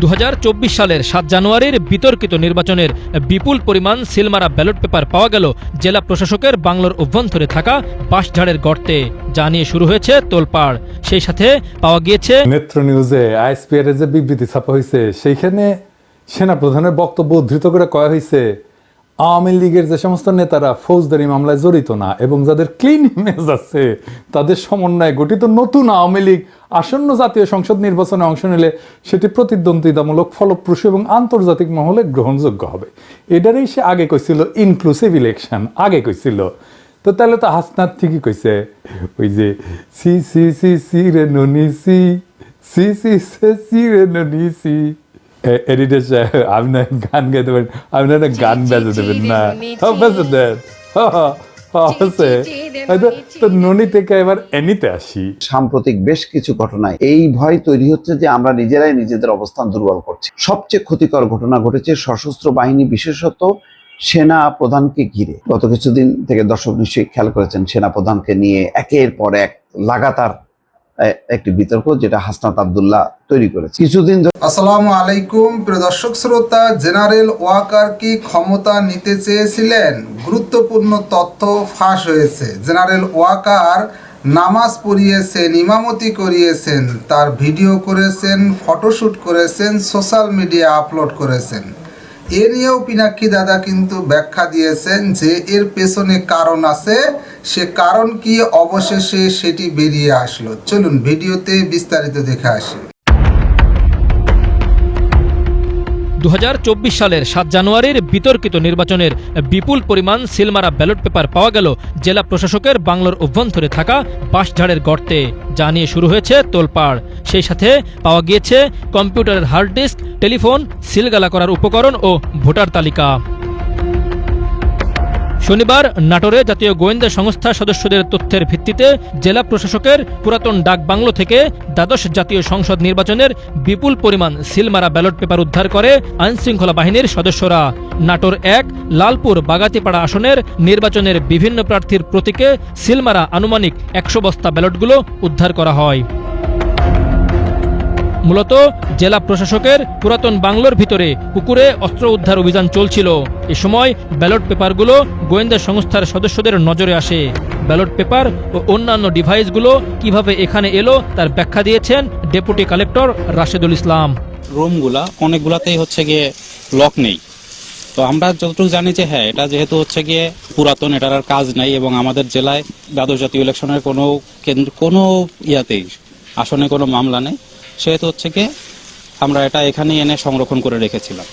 দুহাজার চব্বিশ সালের সাত জানুয়ারির বিতর্কিত নির্বাচনের বিপুল পরিমাণ সিলমারা ব্যালট পেপার পাওয়া গেল জেলা প্রশাসকের বাংলোর অভ্যন্তরে থাকা বাঁশঝাড়ের গর্তে, যা নিয়ে শুরু হয়েছে তোলপাড়। সেই সাথে পাওয়া গিয়েছে নেত্র নিউজে আইএসপিআর যে বিবৃতি ছাপা হয়েছে, সেইখানে সেনা প্রধানের বক্তব্য উদ্ধৃত করে কয়া হয়েছে আওয়ামী লীগের যে সমস্ত নেতারা ফৌজদারি মামলায় জড়িত না এবং যাদের ক্লিন ইমেজ আছে, তাদের সমন্বয়ে গঠিত নতুন আওয়ামী লীগ আসন্ন জাতীয় সংসদ নির্বাচনে অংশ নিলে সেটি প্রতিদ্বন্দ্বিতামূলক, ফলপ্রসূ এবং আন্তর্জাতিক মহলে গ্রহণযোগ্য হবে। এটারই সে আগে কইছিল ইনক্লুসিভ ইলেকশন আগে কইছিল। তো তাহলে তো হাসনাথ ঠিকই কইছে, ওই যে, সি সি সি সি রে ননি সি সি সি সি রে ননি, সি। এডিটর সাহেব আপনি না গান গাইতে পারেন আপনি না গান বেজে দেবেন না বেজে দেন। আছে তো ননি থেকে এবার এনিতে আসি। সাম্প্রতিক বেশ কিছু ঘটনায় এই ভয় তৈরি হচ্ছে যে আমরা নিজেরাই নিজেদের অবস্থান দুর্বল করছি। সবচেয়ে ক্ষতিকর ঘটনা ঘটেছে সশস্ত্র বাহিনী বিশেষত সেনা প্রধানকে ঘিরে। গত কিছুদিন থেকে দর্শক নিশ্চয়ই খেয়াল করেছেন সেনা প্রধানকে নিয়ে একের পর এক লাগাতার একটি বিতর্ক যেটা হাসনাত আবদুল্লাহ তৈরি করেছে। কিছুদিন আসসালামু আলাইকুম, প্রিয় দর্শক শ্রোতা, জেনারেল ওয়াকার কি ক্ষমতা নিতে চেয়েছিলেন? গুরুত্বপূর্ণ তথ্য ফাঁস হয়েছে। জেনারেল ওয়াকার নামাজ পড়িয়েছেন, ইমামতি করিয়েছেন, তার ভিডিও করেছেন ফটোশ্যুট করেছেন, সোশ্যাল মিডিয়া আপলোড করেছেন। এ নিয়েও পিনাক্ষী দাদা কিন্তু ব্যাখ্যা দিয়েছেন যে এর পেছনে কারণ আছে। সে কারণ কি অবশেষে সেটি বেরিয়ে আসলো? চলুন ভিডিওতে বিস্তারিত দেখে আসি। দু হাজার চব্বিশ সালের সাত জানুয়ারির বিতর্কিত নির্বাচনের বিপুল পরিমাণ সিলমারা ব্যালট পেপার পাওয়া গেল জেলা প্রশাসকের বাংলোর অভ্যন্তরে থাকা বাঁশঝাড়ের গর্তে, যা নিয়ে শুরু হয়েছে তোলপাড়। সেই সাথে পাওয়া গিয়েছে কম্পিউটারের হার্ড ডিস্ক, টেলিফোন, সিলগালা করার উপকরণ ও ভোটার তালিকা। শনিবার নাটোরে জাতীয় গোয়েন্দা সংস্থা সদস্যদের তথ্যের ভিত্তিতে জেলা প্রশাসকের পুরাতন ডাক বাংলো থেকে দ্বাদশ জাতীয় সংসদ নির্বাচনের বিপুল পরিমাণ সিলমারা ব্যালট পেপার উদ্ধার করে আইনশৃঙ্খলা বাহিনীর সদস্যরা। নাটোর এক লালপুর বাগাতিপাড়া আসনের নির্বাচনের বিভিন্ন প্রার্থীর প্রতীকে সিলমারা আনুমানিক একশো বস্তা ব্যালটগুলো উদ্ধার করা হয়। মূলত জেলা প্রশাসকের পুরাতন বাংলোর ভিতরে পুকুরে অস্ত্র উদ্ধার অভিযান চলছিল। এ সময় ব্যালট পেপারগুলো গোয়েন্দা সংস্থার সদস্যদের নজরে আসে। ব্যালট পেপার ও অন্যান্য ডিভাইসগুলো কীভাবে এখানে এলো তার ব্যাখ্যা দিয়েছেন ডেপুটি কালেক্টর রাশেদুল ইসলাম। রুমগুলা, অনেকগুলাতেই হচ্ছে গিয়ে লক নেই। তো আমরা যতটুকু জানি যে হ্যাঁ এটা যেহেতু হচ্ছে গিয়ে পুরাতন, এটার আর কাজ নাই এবং আমাদের জেলায় দ্বাদশ জাতীয় ইলেকশনের কোনো কেন্দ্র, কোনো ইয়াতেই আসনে কোনো মামলা নেই। সেহেতু হচ্ছে গিয়ে আমরা এটা এখানে এনে সংরক্ষণ করে রেখেছিলাম।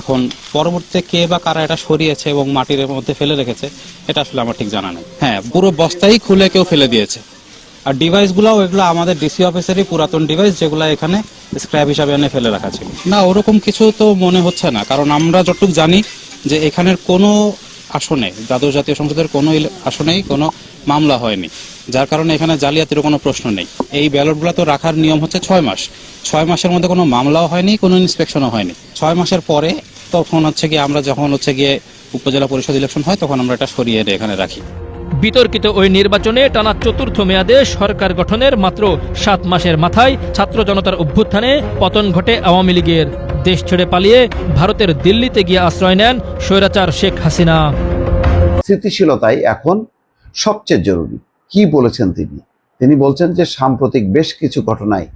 এখন পরবর্তীতে কে বা কারা এটা সরিয়েছে এবং মাটির মধ্যে ফেলে রেখেছে, এটা আসলে আমার ঠিক জানা নেই। হ্যাঁ পুরো বস্তাই খুলে কেউ ফেলে দিয়েছে। আর ডিভাইসগুলোও এগুলো আমাদের ডিসি অফিসেরই পুরাতন ডিভাইস যেগুলো এখানে স্ক্র্যাপ হিসাবে এনে ফেলে রাখা ছিল। না, ওরকম কিছু তো মনে হচ্ছে না, কারণ আমরা যতটুকু জানি যে এখানের কোনো আসনে দ্বাদশ জাতীয় সংসদের কোনো আসনেই কোনো মামলা হয়নি। যার কারণে এখানে জালিয়াতির কোনো প্রশ্ন নেই। এই ব্যালটগুলো তো রাখার নিয়ম হচ্ছে ছয় মাস। ছয় মাসের মধ্যে কোনো মামলাও হয়নি, কোনো ইন্সপেকশনও হয়নি। ছয় মাসের পরে তখন হচ্ছে গিয়ে আমরা যখন হচ্ছে গিয়ে উপজেলা পরিষদ ইলেকশন হয়, তখন আমরা এটা সরিয়ে এখানে রাখি। বিতর্কিত ওই নির্বাচনে টানা চতুর্থ মেয়াদে সরকার গঠনের মাত্র সাত মাসের মাথায় ছাত্র জনতার অভ্যুত্থানে পতন ঘটে আওয়ামী লীগের। দেশ ছেড়ে পালিয়ে ভারতের দিল্লিতে গিয়ে আশ্রয় নেন স্বৈরাচার শেখ হাসিনা। স্থিতিশীলতাই এখন সবচেয়ে জরুরি। কি বলেছেন তিনি? তিনি বলছেন যে সাম্প্রতিক বেশ কিছু ঘটনায়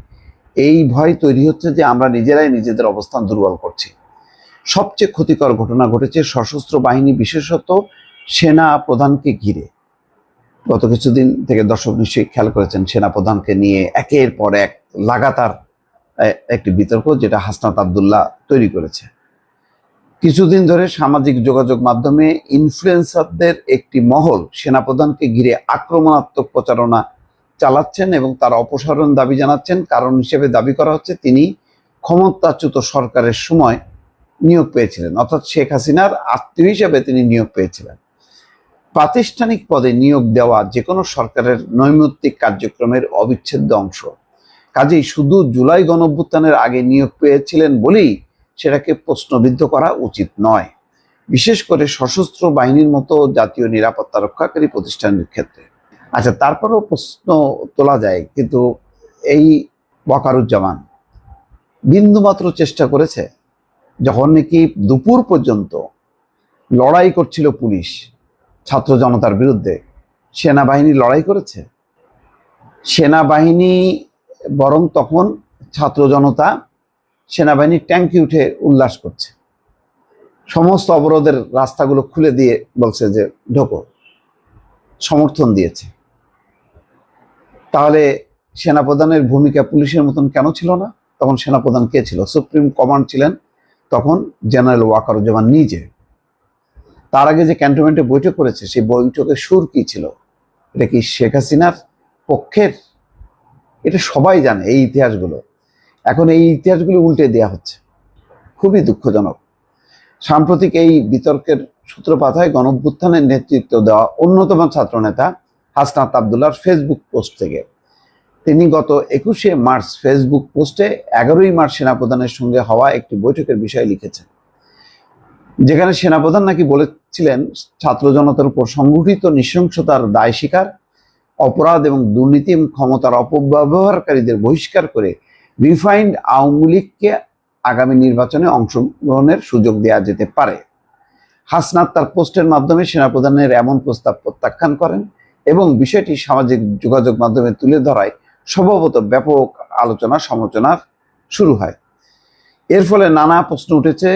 এই ভয় তৈরি হচ্ছে যে আমরা নিজেরাই নিজেদের অবস্থান দুর্বল করছি। সবচেয়ে ক্ষতিকর ঘটনা ঘটেছে সশস্ত্র বাহিনী বিশেষত সেনা প্রধানকে ঘিরে। গত কিছুদিন থেকে দর্শক নিশ্চয়ই খেয়াল করেছেন সেনা প্রধানকে নিয়ে একের পর এক লাগাতার একটি বিতর্ক যেটা হাসনাত আবদুল্লাহ তৈরি করেছে। কিছুদিন ধরে সামাজিক যোগাযোগ মাধ্যমে ইনফ্লুয়েন্সারদের একটি মহল সেনাপ্রধানকে ঘিরে আক্রমণাত্মক প্রচারণা চালাচ্ছেন এবং তার অপসারণ দাবি জানাচ্ছেন। কারণ হিসেবে দাবি করা হচ্ছে, তিনি ক্ষমতাচ্যুত সরকারের সময় নিয়োগ পেয়েছিলেন। অর্থাৎ শেখ হাসিনার আত্মীয় হিসেবে তিনি নিয়োগ পেয়েছিলেন। প্রাতিষ্ঠানিক পদে নিয়োগ দেওয়া যে কোনো সরকারের নৈমিত্তিক কার্যক্রমের অবিচ্ছেদ্য অংশ। কাজেই শুধু জুলাই গণঅভ্যুত্থানের আগে নিয়োগ পেয়েছিলেন বলেই সেটাকে প্রশ্নবিদ্ধ করা উচিত নয়। বিশেষ করে সশস্ত্র বাহিনীর মতো জাতীয় নিরাপত্তা রক্ষাকারী প্রতিষ্ঠানের ক্ষেত্রে। আচ্ছা তারপরেও প্রশ্ন তোলা যায়, কিন্তু এই বকারুজ্জামান বিন্দুমাত্র চেষ্টা করেছে, যখন নাকি দুপুর পর্যন্ত লড়াই করছিল পুলিশ ছাত্র জনতার বিরুদ্ধে সেনাবাহিনী লড়াই করেছে। সেনাবাহিনী বরং তখন ছাত্র জনতা সেনাবাহিনীর ট্যাঙ্কি উঠে উল্লাস করছে। সমস্ত অবরোধের রাস্তাগুলো খুলে দিয়ে বলছে যে, ঢোকো। সমর্থন দিয়েছে। তাহলে সেনাপ্রধানের ভূমিকা পুলিশের মতন কেন ছিল না? তখন সেনাপ্রধান কে ছিল? সুপ্রিম কমান্ড ছিলেন তখন জেনারেল ওয়াকারুজ্জামান নিজে। তার আগে যে ক্যান্টনমেন্টে বৈঠক করেছে, সেই বৈঠকের সুর কি ছিল? এটা কি শেখ হাসিনার পক্ষের? এটা সবাই জানে এই ইতিহাসগুলো। এখন এই ইতিহাসগুলো উল্টে দেওয়া হচ্ছে। খুবই দুঃখজনক। সাম্প্রতিক এই বিতর্কের সূত্রপাত হয় গণভ্যুত্থানের নেতৃত্ব দেওয়া অন্যতম ছাত্রনেতা হাসনাত আবদুল্লার ফেসবুক পোস্ট থেকে। তিনি গত একুশে মার্চ ফেসবুক পোস্টে এগারোই মার্চ সেনাপ্রধানের সঙ্গে হওয়া একটি বৈঠকের বিষয়ে লিখেছেন। যেখানে সেনাপ্রধান নাকি বলেছিলেন, ছাত্র জনতার উপর সংগঠিত নৃশংসতার দায় স্বীকার, অপরাধ এবং দুর্নীতি এবং ক্ষমতার অপব্যবহারকারীদের বহিষ্কার করে রিফাইন্ড আওয়ামী লীগকে আগামী নির্বাচনে অংশগ্রহণের সুযোগ দেওয়া যেতে পারে। হাসনাত তার পোস্টের মাধ্যমে সেনাপ্রধানের এমন প্রস্তাব প্রত্যাখ্যান করেন এবং বিষয়টি সামাজিক যোগাযোগ মাধ্যমে তুলে ধরায়। স্বভাবত ব্যাপক আলোচনা সমালোচনার শুরু হয়। এর ফলে নানা প্রশ্ন উঠেছে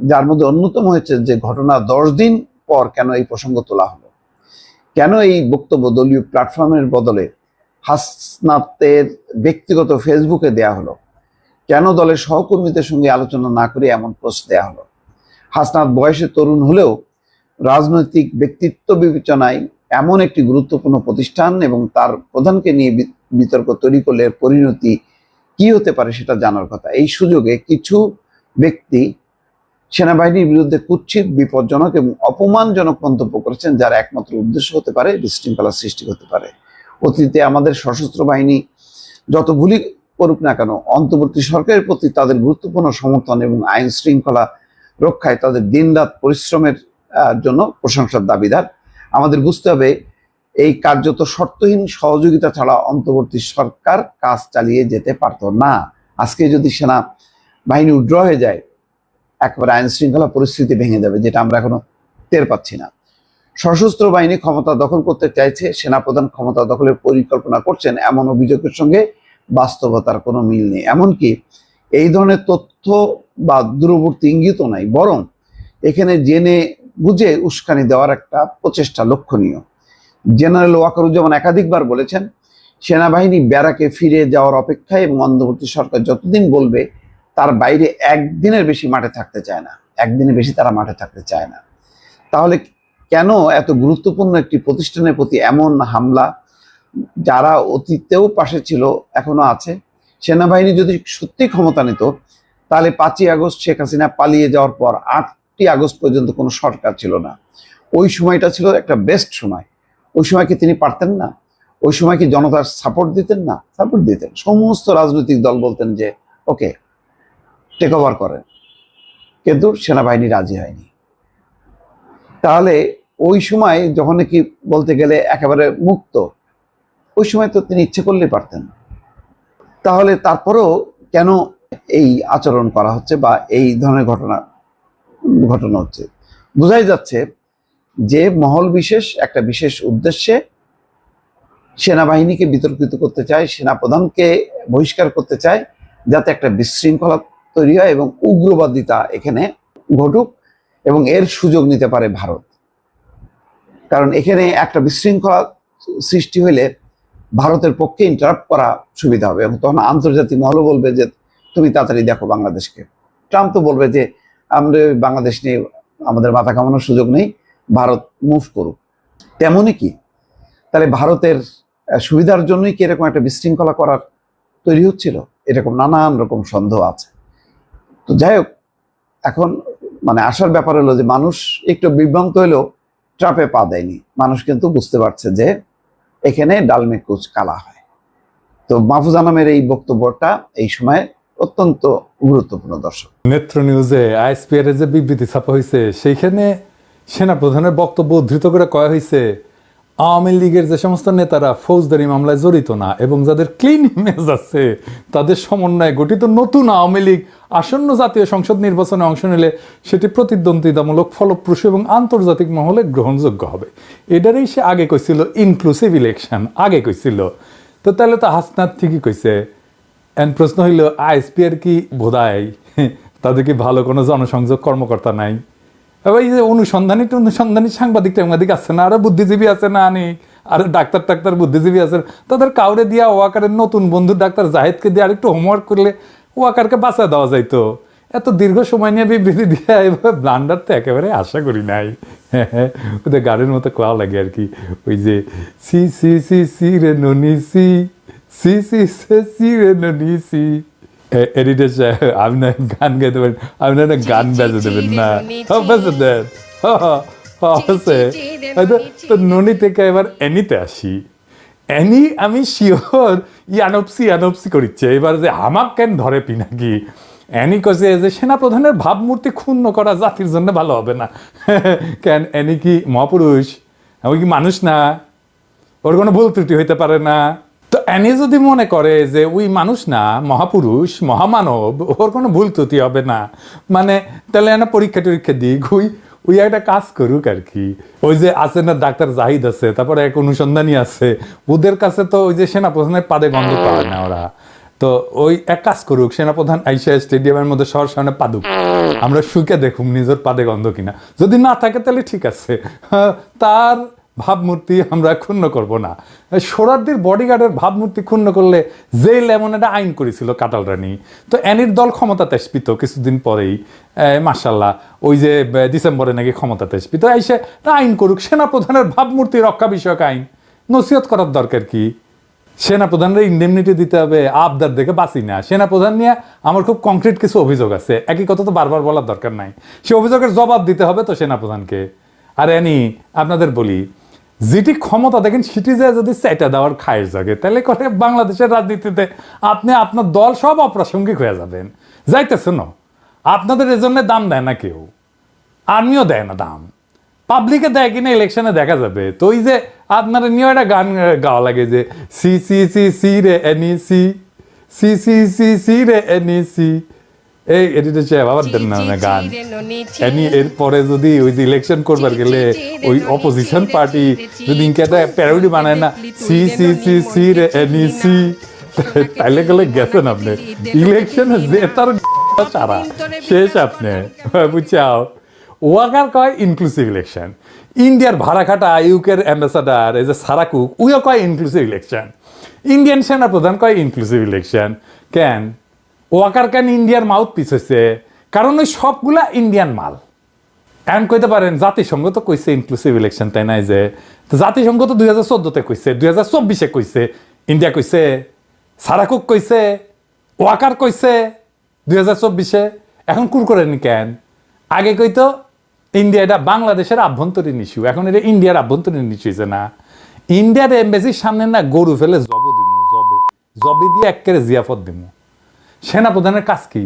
যার মধ্যে অন্যতম হয়েছে যে ঘটনা দশ দিন পর কেন এই প্রসঙ্গ তোলা হলো? কেন এই বক্তব্য দলীয় প্ল্যাটফর্মের বদলে হাসনাতের ব্যক্তিগত ফেসবুকে দেয়া হলো? কেন দলের সহকর্মীদের সঙ্গে আলোচনা না করে এমন পোস্ট দেয়া হলো? হাসনাত বয়সে তরুণ হলেও রাজনৈতিক ব্যক্তিত্ব বিবেচনায় এমন একটি গুরুত্বপূর্ণ প্রতিষ্ঠান এবং তার প্রধানকে নিয়ে বিতর্ক তৈরি করলে পরিণতি কি হতে পারে সেটা জানার কথা। এই সুযোগে কিছু ব্যক্তি সেনাবাহিনীর বিরুদ্ধে কুৎসিত, বিপজ্জনক এবং অপমানজনক মন্তব্য করেছেন, যার একমাত্র উদ্দেশ্য হতে পারে বিশৃঙ্খলা সৃষ্টি হতে পারে। অতীতে আমাদের সশস্ত্র বাহিনী যত ভুলই করুক না কেন, অন্তর্বর্তী সরকারের প্রতি তাদের গুরুত্বপূর্ণ সমর্থন এবং আইন শৃঙ্খলা রক্ষায় তাদের দিনরাত পরিশ্রমের জন্য প্রশংসার দাবিদার। আমাদের বুঝতে হবে, এই কার্যত শর্তহীন সহযোগিতা ছাড়া অন্তর্বর্তী সরকার কাজ চালিয়ে যেতে পারত না। আজকে যদি সেনা বাহিনী উড্র হয়ে যায় একেবারে আইন শৃঙ্খলা পরিস্থিতি ভেঙে যাবে যেটা আমরা এখনও টের পাচ্ছি না। সশস্ত্র বাহিনী ক্ষমতা দখল করতে চাইছে, সেনাপ্রধান ক্ষমতা দখলের পরিকল্পনা করছেন, এমন অভিযোগের সঙ্গে বাস্তবতার কোনো মিল নেই। এমনকি এই ধরনের তথ্য বা দূরবর্তী ইঙ্গিতও নাই, বরং এখানে জেনে বুঝে উস্কানি দেওয়ার একটা প্রচেষ্টা লক্ষণীয়। জেনারেল ওয়াকারুজ্জামান একাধিকবার বলেছেন, সেনাবাহিনী ব্যারাকে ফিরে যাওয়ার অপেক্ষায় এবং অন্তর্বর্তী সরকার যতদিন বলবে তার বাইরে একদিনের বেশি মাঠে থাকতে চায় না। একদিনের বেশি তারা মাঠে থাকতে চায় না। তাহলে কেন এত গুরুত্বপূর্ণ একটি প্রতিষ্ঠানের প্রতি এমন হামলা? যারা অতীতেও পাশে ছিল, এখনও আছে। সেনাবাহিনী যদি সত্যি ক্ষমতা নিত, তাহলে পাঁচই আগস্ট শেখ হাসিনা পালিয়ে যাওয়ার পর আটটি আগস্ট পর্যন্ত কোনো সরকার ছিল না। ওই সময়টা ছিল একটা বেস্ট সময়। ওই সময় কি তিনি পারতেন না। ওই সময় কি জনতার সাপোর্ট দিতেন না। সাপোর্ট দিতেন। সমস্ত রাজনৈতিক দল বলতেন যে ওকে টেক ওভার করেন কিন্তু সেনাবাহিনী রাজি হয়নি। তাহলে ওই সময় যখন নাকি বলতে গেলে একেবারে মুক্ত, ওই সময় তো তিনি ইচ্ছে করলেই পারতেন। তাহলে তারপরেও কেন এই আচরণ করা হচ্ছে বা এই ধরনের ঘটনা ঘটনা হচ্ছে? বোঝাই যাচ্ছে যে মহল বিশেষ একটা বিশেষ উদ্দেশ্যে সেনাবাহিনীকে বিতর্কিত করতে চায়, সেনাপ্রধানকে বহিষ্কার করতে চায়, যাতে একটা বিশৃঙ্খলা তৈরি হয় এবং উগ্রবাদিতা এখানে ঘটুক এবং এর সুযোগ নিতে পারে ভারত। কারণ এখানে একটা বিশৃঙ্খলা সৃষ্টি হলে ভারতের পক্ষে ইন্টারাপ্ট করা সুবিধা হবে এবং তখন আন্তর্জাতিক মহলও বলবে যে, তুমি তাড়াতাড়ি দেখো বাংলাদেশকে। ট্রাম্প তো বলবে যে, আমরা বাংলাদেশ নিয়ে আমাদের মাথা কামানোর সুযোগ নেই, ভারত মুভ করুক। তেমনই কি? তাহলে ভারতের সুবিধার জন্যই কি এরকম একটা বিশৃঙ্খলা করার তৈরি হচ্ছিল? এরকম নানান রকম সন্দেহ আছে। তো যাই হোক, এখন মানে আসার ব্যাপার হলো যে মানুষ একটু বিভ্রান্ত হলেও ট্রাপে পা দেয়নি। মানুষ কিন্তু বুঝতে পারছে যে এখানে ডালমে কুচ কালা হয়। তো মাহফুজ আনামের এই বক্তব্যটা এই সময় অত্যন্ত গুরুত্বপূর্ণ দর্শক। নেত্র নিউজে আইএসপিআর যে বিবৃতি ছাপা হয়েছে সেইখানে সেনা প্রধানের বক্তব্য উদ্ধৃত করে কয়া হয়েছে আওয়ামী লীগের যে সমস্ত নেতারা ফৌজদারি মামলায় জড়িত না এবং যাদের ক্লিন ইমেজ আছে, তাদের সমন্বয়ে গঠিত নতুন আওয়ামী লীগ আসন্ন জাতীয় সংসদ নির্বাচনে অংশ নিলে সেটি প্রতিদ্বন্দ্বিতামূলক, ফলপ্রসূ এবং আন্তর্জাতিক মহলে গ্রহণযোগ্য হবে। এটারই সে আগে কইছিল ইনক্লুসিভ ইলেকশন আগে কইছিল। তো তাহলে তো হাসনাত ঠিকই কইছে। এন প্রশ্ন হইল, আইএসপি এর কি বোধায়? তাদের কি ভালো কোনো জনসংযোগ কর্মকর্তা নাই? এবার এই যে অনুসন্ধানী অনুসন্ধানী সাংবাদিক টাংবাদিক আছে না, আরও বুদ্ধিজীবী আছে না আনি? আর ডাক্তার টাক্তার বুদ্ধিজীবী আছে। তাদের কাউরে দিয়া ওয়াকারের নতুন বন্ধু ডাক্তার জাহেদকে দিয়ে আরেকটু হোমওয়ার্ক করলে ওয়াকারকে বাঁচা দেওয়া যাইতো। এত দীর্ঘ সময় নিয়ে বিবৃতি দিয়ে এভাবে ব্লান্ডার তো একেবারে আশা করি নাই। ওদের গানের মতো কোয়া লাগে আর কি। ওই যে, সি সি সি সি রে ননি সি সি সি সি রে ননি, সি। এডিটার আপনি গান গাইতে পারেন আপনি না গান বেজে দেবেন না বেজে দেন। আছে তো ননি থেকে এবার এনিতে আসি। এনি আমি শিওর ইয়ানপসি ইয়ানপসি করিচ্ছে। এবার যে আমাক কেন ধরে পিনাকি? অ্যানি কছে যে সেনাপ্রধানের ভাবমূর্তি ক্ষুণ্ণ করা জাতির জন্য ভালো হবে না। কেন অ্যানি কি মহাপুরুষ? আমি কি মানুষ না? ওর কোনো ভুল ত্রুটি হইতে পারে না? অ্যানি যদি মনে করে যে ওই মানুষ না মহাপুরুষ মহামানব ওর কোনো ভুল ত্রুটি হবে না। মানে তাহলে এনা পরীক্ষা টরীক্ষা দিক ওই ওই একটা কাজ করুক আর কি। ওই যে আছে না ডাক্তার জাহিদ আছে তারপরে এক অনুসন্ধানী আছে ওদের কাছে তো ওই যে সেনাপ্রধানের পাদে গন্ধ পায় না ওরা। তো ওই এক কাজ করুক সেনাপ্রধান আইসা স্টেডিয়ামের মধ্যে সর সামনে পাদুক। আমরা শুকে দেখুক নিজের পাদে গন্ধ কিনা। যদি না থাকে তাহলে ঠিক আছে। হ্যাঁ, তার ভাবমূর্তি আমরা ক্ষুণ্ণ করব না। সোরারদির বডিগার্ডের ভাবমূর্তি ক্ষুণ্ণ করলে জেল এমন একটা আইন করেছিল কাটাল রানী। তো অ্যানির দল ক্ষমতাতে আসপিত কিছুদিন পরেই মার্শাল্লাহ ওই যে ডিসেম্বরে নাকি ক্ষমতাতে এসে তা আইন করুক, সেনাপ্রধানের ভাবমূর্তি রক্ষা বিষয়ক আইন। নসিহত করার দরকার কি? সেনাপ্রধানের ইন্ডেমনিটি দিতে হবে, আবদার দেখে বাঁচি না। সেনাপ্রধান নিয়ে আমার খুব কংক্রিট কিছু অভিযোগ আছে। একই কথা তো বারবার বলার দরকার নাই। সে অভিযোগের জবাব দিতে হবে তো সেনাপ্রধানকে। আর এনি আপনাদের বলি যেটি ক্ষমতা দেখেন, সেটি যে যদি চাইটা দেওয়ার খায়ের জাগে, তাহলে করে বাংলাদেশের রাজনীতিতে আপনি আপনার দল সব অপ্রাসঙ্গিক হয়ে যাবেন। যাইতেছে না। আপনাদের এজন্য দাম দেয় না কেউ। আর্মিও দেয় না দাম। পাবলিকে দেয় কিনা ইলেকশনে দেখা যাবে। তো ওই যে আপনারা নিয়ে একটা গান গাওয়া লাগে যে, সি সি সি সি রে এনি সি। সি সি সি সি রে এনি সি। এই এডিটর সাহেব আবার দেন না গান। এনি এরপরে যদি ওই যে ইলেকশন করবার গেলে ওই অপোজিশন পার্টি যদি ইনকে একটা প্যারোডি বানায় না। সি সি সি সি রে এনি সি তাইলে গেলে গেছেন আপনি। ইলেকশনে যে তার সারা শেষ আপনি। বুঝছাও ওয়াকার কয় ইনক্লুসিভ ইলেকশন ইন্ডিয়ার ভাড়াখাটা ইউকের অ্যাম্বাসাডার এই যে সারাকুক উইও কয় ইনক্লুসিভ ইলেকশন ইন্ডিয়ান সেনা প্রধান কয় ইনক্লুসিভ ইলেকশন কেন? ওয়াকার কেন ইন্ডিয়ার মাউথ পিস হয়েছে কারণ ওই সবগুলা ইন্ডিয়ান মাল। এমন কইতে পারেন, জাতিসংঘ তো কইছে ইনক্লুসিভ ইলেকশন তাই নাই যে? জাতিসংঘ তো দুই হাজার চোদ্দতে কইছে, দুই হাজার চব্বিশে কইছে ইন্ডিয়া কইছে সারাকুক কইছে, ওয়াকার কইছে, দুই হাজার চব্বিশে। এখন কুর করেনি কেন? আগে কইতো ইন্ডিয়া এটা বাংলাদেশের আভ্যন্তরীণ ইস্যু এখন এটা ইন্ডিয়ার আভ্যন্তরীণ ইস্যু হয়েছে না। ইন্ডিয়ার এম্বাসির সামনে না গরু ফেলে জব দিব জবে জবে দিয়ে একেবারে জিয়াফত দিমু। সেনাপ্রধানের কাজ কি?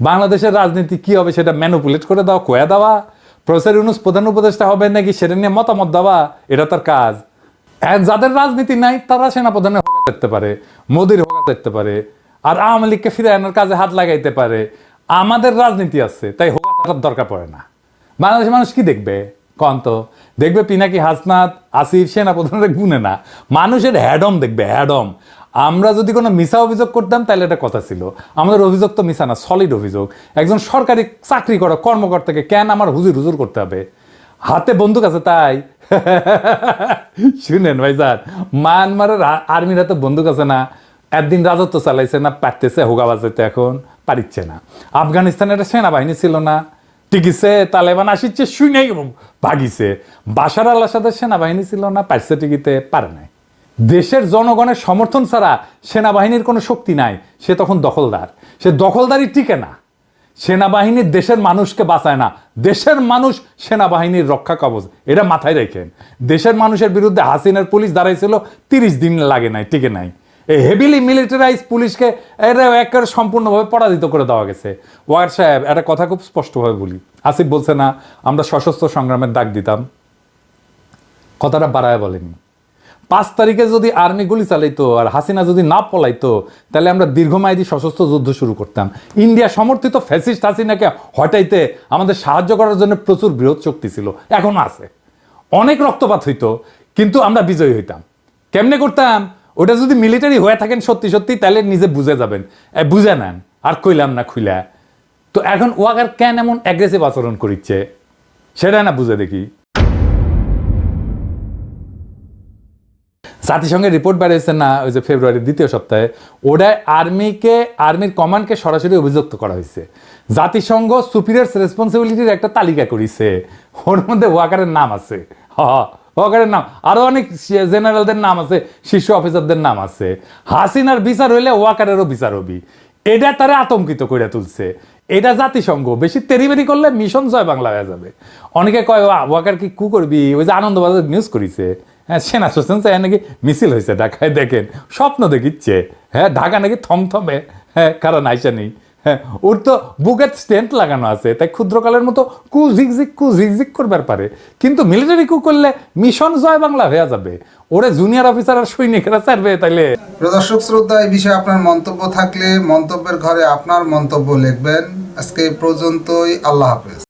বাংলাদেশের রাজনীতি কি হবে সেটা ম্যানুপুলেট করে দেওয়া কয়া দেওয়া প্রফেসর ইউনুস প্রধান উপদেষ্টা হবে নাকি সেটা নিয়ে মতামত দেওয়া এটা তার কাজ। যাদের রাজনীতি নাই, তারা সেনাপ্রধানের হোকা করতে পারে, মোদির হোকা করতে পারে, আর আওয়ামী লীগকে ফিরে আনার কাজে হাত লাগাইতে পারে। আমাদের রাজনীতি আছে, তাই হোকা থাকার দরকার পড়ে না। বাংলাদেশের মানুষ কি দেখবে? কন্ত দেখবে পিনাকি হাসনাত, আসিফ সেনাপ্রধানের গুনে না। মানুষের হ্যাডম দেখবে হ্যাডম আমরা যদি কোনো মিশা অভিযোগ করতাম, তাহলে এটা কথা ছিল। আমাদের অভিযোগ তো মিশা না সলিড অভিযোগ। একজন সরকারি চাকরি করা কর্মকর্তাকে কেন আমার হুজুর হুজুর করতে হবে? হাতে বন্দুক আছে তাই। শুনেন ভাই স্যার মায়ানমারের আর্মির হাতে বন্দুক আছে না, একদিন রাজত্ব চালাইছে না, পারতেছে, হোগা বাজাইতে এখন পারিচ্ছে না। আফগানিস্তানে একটা সেনাবাহিনী ছিল না, টিকিছে, তালেবান আসিচ্ছে, শুনেই ভাগিছে। বাসার আল্লাহর সাথে সেনাবাহিনী ছিল না, পারছে টিকিতে, পারে নাই। দেশের জনগণের সমর্থন ছাড়া সেনাবাহিনীর কোনো শক্তি নাই। সে তখন দখলদার। সে দখলদারি টিকে না। সেনাবাহিনী দেশের মানুষকে বাঁচায় না। দেশের মানুষ সেনাবাহিনীর রক্ষা কবচ। এটা মাথায় রেখেন। দেশের মানুষের বিরুদ্ধে হাসিনার পুলিশ দাঁড়াইছিল, তিরিশ দিন লাগে নাই, টিকে নাই। এই হেভিলি মিলিটারাইজ পুলিশকে এটা একেবারে সম্পূর্ণভাবে পরাজিত করে দেওয়া গেছে। ওয়ার সাহেব, একটা কথা খুব স্পষ্টভাবে বলি। আসিফ বলছে না, আমরা সশস্ত্র সংগ্রামের ডাক দিতাম। কথাটা বাড়ায় বলেনি পাঁচ তারিখে যদি আর্মি গুলি চালাইতো আর হাসিনা যদি না পলাইতো, তাহলে আমরা দীর্ঘমেয়াদী সশস্ত্র যুদ্ধ শুরু করতাম। ইন্ডিয়া সমর্থিত ফ্যাসিস্ট হাসিনাকে হটাইতে আমাদের সাহায্য করার জন্য প্রচুর বৃহৎ শক্তি ছিল, এখনও আছে। অনেক রক্তপাত হইতো, কিন্তু আমরা বিজয়ী হইতাম। কেমনে করতাম? ওটা যদি মিলিটারি হয়ে থাকেন সত্যি সত্যি, তাহলে নিজে বুঝে যাবেন। বুঝে নেন, আর কইলাম না খুইলা। তো এখন ওয়াগার কেন এমন অ্যাগ্রেসিভ আচরণ করিচ্ছে? সেটা না বুঝে দেখি। জাতিসংঘের রিপোর্ট বেরিয়েছে না, ওই যে ফেব্রুয়ারির দ্বিতীয় সপ্তাহে ওটায় আর্মিকে আর্মির কমান্ডকে সরাসরি অভিযুক্ত করা হয়েছে। জাতিসংঘ সুপিরিয়ার্স রেসপন্সিবিলিটির একটা তালিকা করিছে। ওর মধ্যে ওয়াকারের নাম আছে। হ ওয়াকারের নাম। আরও অনেক জেনারেলদের নাম আছে, শীর্ষ অফিসারদের নাম আছে। হাসিনার বিচার হইলে ওয়াকারেরও বিচার হবি। এটা তারা আতঙ্কিত করে তুলছে। এটা জাতিসংঘ, বেশি তেরিবেরি করলে মিশন জয় বাংলা হয়ে যাবে। অনেকে কয় ওয়াকার কি কু করবি? ওই যে আনন্দবাজার নিউজ করিছে। হ্যাঁ সেনা শাসন চাই নাকি মিছিল হয়েছে ঢাকায়, দেখেন। স্বপ্ন দেখিচ্ছে। হ্যাঁ ঢাকা নাকি থমথমে হ্যাঁ কারণ আইসা নেই। হ্যাঁ ওর তো বুকের স্টেন্ট লাগানো আছে, তাই ক্ষুদ্রকালের মতো কু ঝিকঝিক কু ঝিকঝিক করবার পারে। কিন্তু মিলিটারি কু করলে মিশন জয় বাংলা হয়ে যাবে। ওরে জুনিয়র অফিসার আর সৈনিকেরা চাইবে তাইলে। প্রদর্শক শ্রোতা এই বিষয়ে আপনার মন্তব্য থাকলে মন্তব্যের ঘরে আপনার মন্তব্য লিখবেন। আজকে পর্যন্তই, আল্লাহ হাফেজ।